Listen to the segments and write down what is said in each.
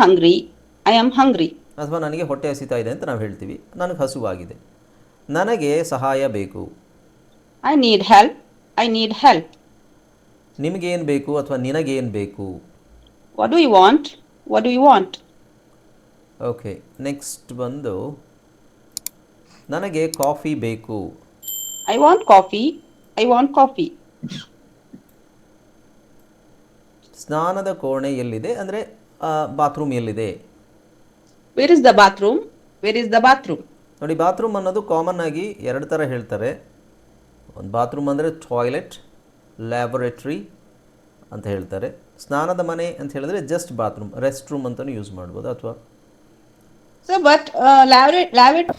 hungry. I am hungry ಅಥವಾ ನನಗೆ ಹೊಟ್ಟೆ ಹಸಿತಾ ಇದೆ ಅಂತ ನಾವು ಹೇಳ್ತೀವಿ. ನನಗೆ ಹಸುವಾಗಿದೆ. ನನಗೆ ಸಹಾಯ ಬೇಕು. I need help I need help ನಿಮಗೇನು ಬೇಕು ಅಥವಾ ನಿನಗೇನು ಬೇಕು? What do you want what do you want okay next ಬಂದು ನನಗೆ ಕಾಫಿ ಬೇಕು. I want coffee I want coffee ಸ್ನಾನದ ಕೋಣೆ ಎಲ್ಲಿದೆ? ಅಂದರೆ ಬಾತ್ರೂಮ್ ಎಲ್ಲಿದೆ? Where is the bathroom where is the bathroom ನೋಡಿ ಬಾತ್ರೂಮ್ ಅನ್ನೋದು ಕಾಮನ್ ಆಗಿ ಎರಡು ಥರ ಹೇಳ್ತಾರೆ. ಒಂದು ಬಾತ್ರೂಮ್ ಅಂದರೆ ಟಾಯ್ಲೆಟ್ ಲ್ಯಾಬೊರೇಟ್ರಿ ಅಂತ ಹೇಳ್ತಾರೆ. ಸ್ನಾನದ ಮನೆ ಅಂತ ಹೇಳಿದ್ರೆ ಜಸ್ಟ್ ಬಾತ್ರೂಮ್ ರೆಸ್ಟ್ ರೂಮ್ ಅಂತಲೂ ಯೂಸ್ ಮಾಡ್ಬೋದು ಅಥವಾ sir but lavatory, lavatory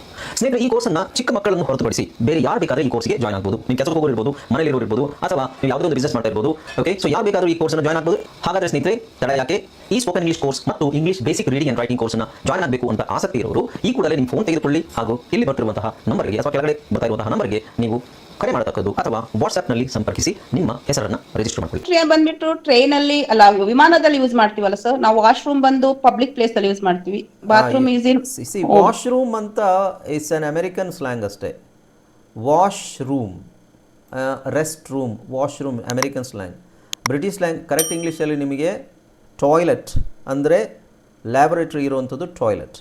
ಸ್ನೇಹಿತರೆ, ಈ ಕೋರ್ಸನ್ನ ಚಿಕ್ಕ ಮಕ್ಕಳನ್ನು ಹೊರತುಪಡಿಸಿ ಬೇರೆ ಯಾರು ಬೇಕಾದ್ರೆ ಈ ಕೋರ್ಸ್ಗೆ ಜಾಯ್ನ್ ಆಗ್ಬೋದು. ನೀವು ಕೆಲಸಕ್ಕೆ ಹೋಗೋರು ಇರ್ಬೋದು ಇರ್ಬೋದು, ಅಥವಾ ನೀವು ಯಾವುದೋ ಒಂದು ಬಿಸ್ನೆಸ್ ಮಾಡ್ತಾ ಇರ್ಬೋದು ಓಕೆ ಸೊ ಯಾರು ಬೇಕಾದರೂ ಈ ಕೋರ್ಸ್ನ ಜಾಯ್ನ್ ಆಗ್ಬೋದು. ಹಾಗಾದ್ರೆ ಸ್ನೇಹಿತರೆ, ತಡ ಯಾಕೆ? ಈ ಸ್ಪೋಕನ್ ಇಂಗ್ಲಿಷ್ ಕೋರ್ಸ್ ಮತ್ತು English basic reading and writing ಕೋರ್ಸ್ನ ಜಾಯ್ನ್ ಆಗಬೇಕು ಅಂತ ಆಸಕ್ತಿ ಇರೋರು, ಈ ಕೂಡಲೇ ನಿಮ್ಮ ಫೋನ್ ತೆಗೆದುಕೊಳ್ಳಿ ಹಾಗೂ ಇಲ್ಲಿ ಬರ್ತಿರುವಂತಹ ನಂಬರ್ಗೆ ಅಥವಾ ಕೆಳಗಡೆ ಬರ್ತಾ ಇರುವಂತಹ ನಂಬರ್ಗೆ ನೀವು ಕರೆ ಮಾಡತಕ್ಕದ್ದು ಅಥವಾ ವಾಟ್ಸ್ಆ್ಯಪ್ನಲ್ಲಿ ಸಂಪರ್ಕಿಸಿ ನಿಮ್ಮ ಹೆಸರನ್ನ ರಿಜಿಸ್ಟರ್ ಮಾಡ್ಕೊಳ್ಳಿ. ಬಂದ್ಬಿಟ್ಟು ಟ್ರೈನ್ ಅಲ್ಲಿ ಅಲ್ಲ ವಿಮಾನದಲ್ಲಿ ಯೂಸ್ ಮಾಡ್ತೀವಲ್ಲ ಸರ್ ನಾವು ವಾಶ್ರೂಮ್ ಬಂದು ಪಬ್ಲಿಕ್ ಪ್ಲೇಸ್ ಅಲ್ಲಿ ಯೂಸ್ ಮಾಡ್ತೀವಿ. Bathroom is in see washroom ಅಂತ ಇಟ್ಸ್ ಅನ್ ಅಮೆರಿಕನ್ ಸ್ಲ್ಯಾಂಗ್ ಅಷ್ಟೇ. Wash room rest room washroom American slang British slang correct ಇಂಗ್ಲೀಷಲ್ಲಿ ನಿಮಗೆ ಟಾಯ್ಲೆಟ್ ಅಂದರೆ ಲ್ಯಾಬೊರೇಟ್ರಿ ಇರುವಂಥದ್ದು ಟಾಯ್ಲೆಟ್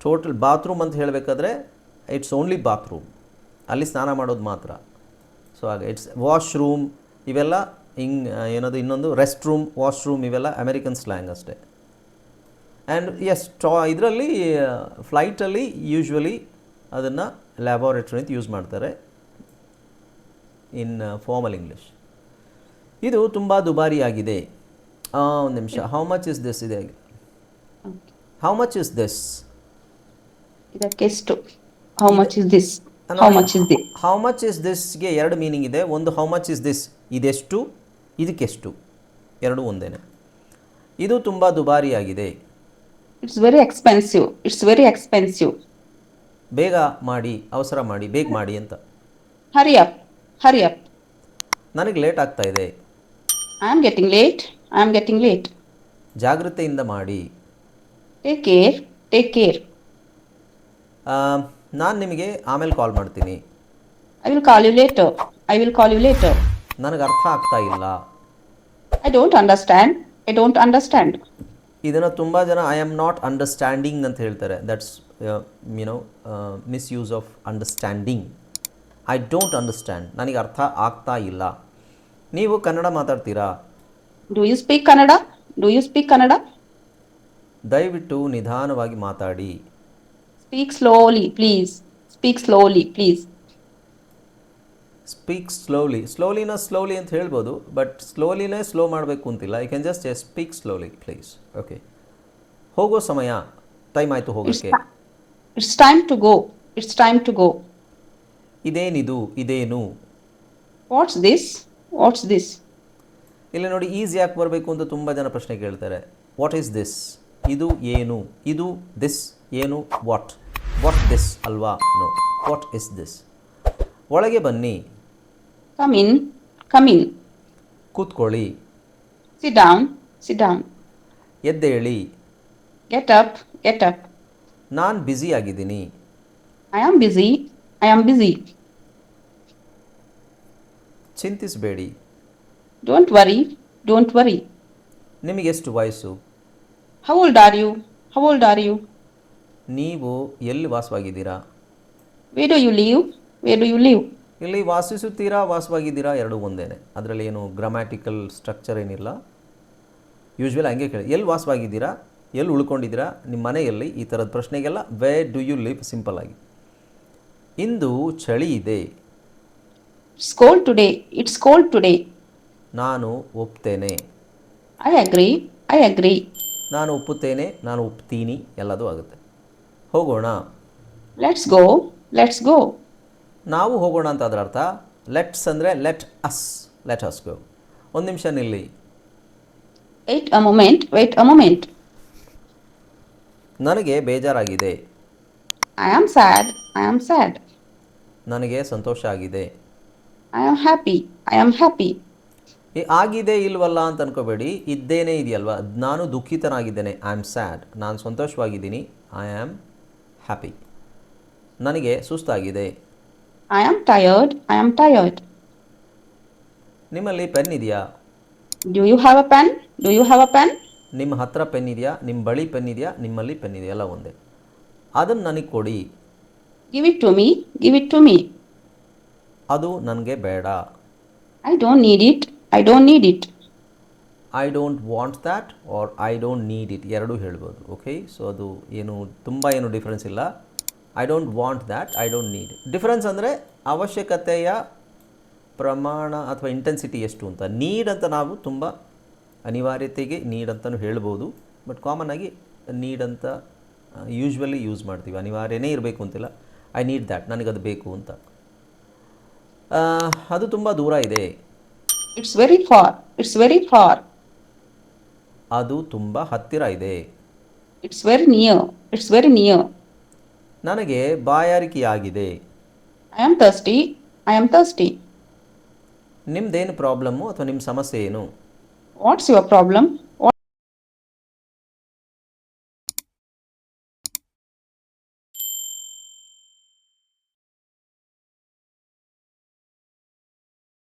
ಟೋಟಲ್ ಬಾತ್ರೂಮ್ ಅಂತ ಹೇಳಬೇಕಾದ್ರೆ ಇಟ್ಸ್ ಓನ್ಲಿ ಬಾತ್ರೂಮ್ ಅಲ್ಲಿ ಸ್ನಾನ ಮಾಡೋದು ಮಾತ್ರ. ಸೊ ಹಾಗೆ ಇಟ್ಸ್ ವಾಶ್ರೂಮ್ ಇವೆಲ್ಲ ಹಿಂಗ್ ಏನದು ಇನ್ನೊಂದು ರೆಸ್ಟ್ ರೂಮ್ ವಾಶ್ರೂಮ್ ಇವೆಲ್ಲ ಅಮೆರಿಕನ್ ಸ್ಲ್ಯಾಂಗ್ ಅಷ್ಟೇ. ಆ್ಯಂಡ್ ಎಸ್ ಟಾ ಇದರಲ್ಲಿ ಫ್ಲೈಟಲ್ಲಿ ಯೂಶ್ವಲಿ ಅದನ್ನು ಲ್ಯಾಬೋರೇಟ್ರಿ ಅಂತ ಯೂಸ್ ಮಾಡ್ತಾರೆ. ಇನ್ ಫಾರ್ಮಲ್ ಇಂಗ್ಲೀಷ್ ಇದು ತುಂಬ ದುಬಾರಿಯಾಗಿದೆ ಒಂದು ನಿಮಿಷ. ಹೌ ಮಚ್ ಇಸ್ ದಿಸ್ ಇದೆ? How much is this ಇದಕ್ಕೆಷ್ಟು how much is this how much is this how much is ದಿಸ್ಗೆ ಎರಡು ಮೀನಿಂಗ್ ಇದೆ. ಒಂದು ಹೌ ಮಚ್ ಇಸ್ ದಿಸ್ ಇದೆಷ್ಟು? ಇದಕ್ಕೆಷ್ಟು? ಎರಡು ಒಂದೇನೆ. ಇದು ತುಂಬ ದುಬಾರಿಯಾಗಿದೆ. It's very expensive it's very expensive ಬೇಗ ಮಾಡಿ ಅವಸರ ಮಾಡಿ ಬೇಗ ಮಾಡಿ ಅಂತ. ಹರಿ ಅಪ್ ಹರಿ ಅಪ್ ನನಗೆ ಲೇಟ್ ಆಗ್ತಾ ಇದೆ. I am getting late I am getting late ಜಾಗ್ರತೆಯಿಂದ ಮಾಡಿ. ಟೇಕ್ ಕೇರ್ ಟೇಕ್ ಕೇರ್ ನಾನು ನಿಮಗೆ ಆಮೇಲೆ ಕಾಲ್ ಮಾಡ್ತೀನಿ. I will call you later I will call you later ನನಗೆ ಅರ್ಥ ಆಗ್ತಾ ಇಲ್ಲ. I don't understand I don't understand ಇದನ್ನು ತುಂಬ ಜನ ಐ ಆಮ್ ನಾಟ್ ಅಂಡರ್ಸ್ಟ್ಯಾಂಡಿಂಗ್ ಅಂತ ಹೇಳ್ತಾರೆ. That's you know misuse of understanding I don't understand ನನಗೆ ಅರ್ಥ ಆಗ್ತಾ ಇಲ್ಲ. ನೀವು ಕನ್ನಡ ಮಾತಾಡ್ತೀರಾ? Do you speak Kannada do you speak Kannada ದಯವಿಟ್ಟು ನಿಧಾನವಾಗಿ ಮಾತಾಡಿ. Speak slowly please speak slowly please speak slowly ಸ್ಲೋಲಿನ slowly ಅಂತ ಹೇಳ್ಬೋದು ಬಟ್ ಸ್ಲೋಲಿನೇ ಸ್ಲೋ ಮಾಡಬೇಕು ಅಂತಿಲ್ಲ. I can just speak slowly please okay ಹೋಗೋ ಸಮಯ. ಟೈಮ್ ಆಯಿತು ಹೋಗೋಕ್ಕೆ. It's time to go it's time to go ಇದೇನಿದು? ಇದೇನು? ವಾಟ್ಸ್ ದಿಸ್ ವಾಟ್ಸ್ ದಿಸ್ ಇಲ್ಲ ನೋಡಿ ಈಸಿ ಯಾಕೆ ಬರಬೇಕು ಅಂತ ತುಂಬ ಜನ ಪ್ರಶ್ನೆ ಕೇಳ್ತಾರೆ. ವಾಟ್ ಈಸ್ ದಿಸ್ ಇದು ಏನು? ಇದು ದಿಸ್ ಏನು? ವಾಟ್ ವಾಟ್ ದಿಸ್ ಅಲ್ವಾ? ನೋ ವಾಟ್ ಇಸ್ ದಿಸ್ ಒಳಗೆ ಬನ್ನಿ. Come in come in come ಕೂತ್ಕೊಳ್ಳಿ. ಸಿ ಡೌನ್ ಸಿ ಡೌನ್ ಎದ್ದೇಳಿ. ಗೆಟ್ ಅಪ್ ಗೆಟ್ ಅಪ್ ನಾನು ಬ್ಯುಸಿ ಆಗಿದ್ದೀನಿ. I am busy I am busy ಚಿಂತಿಸಬೇಡಿ. ಡೋಂಟ್ ವರಿ ಡೋಂಟ್ ವರಿ ನಿಮಗೆಷ್ಟು ವಯಸ್ಸು? How old are you how old are you ನೀವು ಎಲ್ಲಿ ವಾಸವಾಗಿದ್ದೀರಾ? Where do you live where do you live ಇಲ್ಲಿ ವಾಸಿಸುತ್ತೀರಾ ವಾಸವಾಗಿದ್ದೀರಾ ಎರಡು ಒಂದೇನೆ. ಅದರಲ್ಲಿ ಏನು ಗ್ರಾಮ್ಯಾಟಿಕಲ್ ಸ್ಟ್ರಕ್ಚರ್ ಏನಿಲ್ಲ. ಯೂಶ್ವಲ್ ಹಂಗೆ ಕೇಳಿ. ಎಲ್ಲಿ ವಾಸವಾಗಿದ್ದೀರಾ? ಎಲ್ಲಿ ಉಳ್ಕೊಂಡಿದ್ದೀರಾ? ನಿಮ್ಮ ಮನೆಯಲ್ಲಿ ಈ ಥರದ ಪ್ರಶ್ನೆಗೆಲ್ಲ where do you live simple ಆಗಿ. ಇಂದು ಚಳಿ ಇದೆ. ಸ್ಕೋಲ್ ಟುಡೇ ಇಟ್ಸ್ ಕೋಲ್ಡ್ ಟುಡೇ ನಾನು ಒಪ್ತೇನೆ. I agree I agree. ನಾನು ಒಪ್ಪುತ್ತೇನೆ ನಾನು ಒಪ್ತೀನಿ ಎಲ್ಲದೂ ಆಗುತ್ತೆ. ಹೋಗೋಣ. ಲೆಟ್ಸ್ ಗೋ ಲೆಟ್ಸ್ ಗೋ ನಾವು ಹೋಗೋಣ ಅಂತ ಅದರ ಅರ್ಥ ಲೆಟ್ಸ್ ಅಂದರೆ let us let us go ಒಂದು ನಿಮಿಷ ನಿಲ್ಲಿ. Wait ಅ moment. Wait ಅ moment. ನನಗೆ ಬೇಜಾರಾಗಿದೆ. I am sad I am sad ನನಗೆ ಸಂತೋಷ ಆಗಿದೆ. I am happy I am happy ಈ ಆಗಿದೆ ಇಲ್ವಲ್ಲ ಅಂತ ಅನ್ಕೋಬೇಡಿ ಇದ್ದೇನೆ ಇದೆಯಲ್ವಾ? ನಾನು ದುಃಖಿತನಾಗಿದ್ದೇನೆ ಐ ಆಮ್ ಸ್ಯಾಡ್ ನಾನು ಸಂತೋಷವಾಗಿದ್ದೀನಿ ಐ ಆಮ್ ಹ್ಯಾಪಿ ನನಗೆ ಸುಸ್ತಾಗಿದೆ I am tired. I am tired. ನಿಮ್ಮಲ್ಲಿ ಪೆನ್ ಇದೆಯಾ Do you have a pen? Do you have a pen? ನಿಮ್ಮ ಹತ್ರ ಪೆನ್ ಇದೆಯಾ ನಿಮ್ಮ ಬಳಿ ಪೆನ್ ಇದೆಯಾ ನಿಮ್ಮಲ್ಲಿ ಪೆನ್ ಇದೆಯಾ ಎಲ್ಲ ಒಂದೇ ಅದನ್ನು ನನಗೆ ಕೊಡಿ Give it to me. Give it to me. ಅದು ನನಗೆ ಬೇಡ I don't need it. I don't need it. I don't want that or I don't need it ಎರಡೂ ಹೇಳ್ಬೋದು ಓಕೆ ಸೊ ಅದು ಏನು, ತುಂಬ ಏನು ಡಿಫ್ರೆನ್ಸ್ ಇಲ್ಲ. I don't want that I don't need difference ಅಂದರೆ ಅವಶ್ಯಕತೆಯ ಪ್ರಮಾಣ ಅಥವಾ ಇಂಟೆನ್ಸಿಟಿ ಎಷ್ಟು ಅಂತ. ನೀಡ್ ಅಂತ ನಾವು ತುಂಬ ಅನಿವಾರ್ಯತೆಗೆ ನೀಡ್ ಅಂತಲೂ ಹೇಳ್ಬೋದು. ಬಟ್ ಕಾಮನ್ ಆಗಿ ನೀಡ್ ಅಂತ ಯೂಶ್ವಲಿ ಯೂಸ್ ಮಾಡ್ತೀವಿ. ಅನಿವಾರ್ಯನೇ ಇರಬೇಕು ಅಂತಿಲ್ಲ. ಐ ನೀಡ್ ದ್ಯಾಟ್ ನನಗದು ಬೇಕು ಅಂತ. ಅದು ತುಂಬ ದೂರ ಇದೆ. It's very far it's very far. ಅದು ತುಂಬ ಹತ್ತಿರ ಇದೆ. It's very near it's very near ನನಗೆ ಬಾಯಾರಿಕೆಯಾಗಿದೆ. I am thirsty I am thirsty ನಿಮ್ದೇನು ಪ್ರಾಬ್ಲಮ್ಮು ಅಥವಾ ನಿಮ್ಮ ಸಮಸ್ಯೆ ಏನು? What's your problem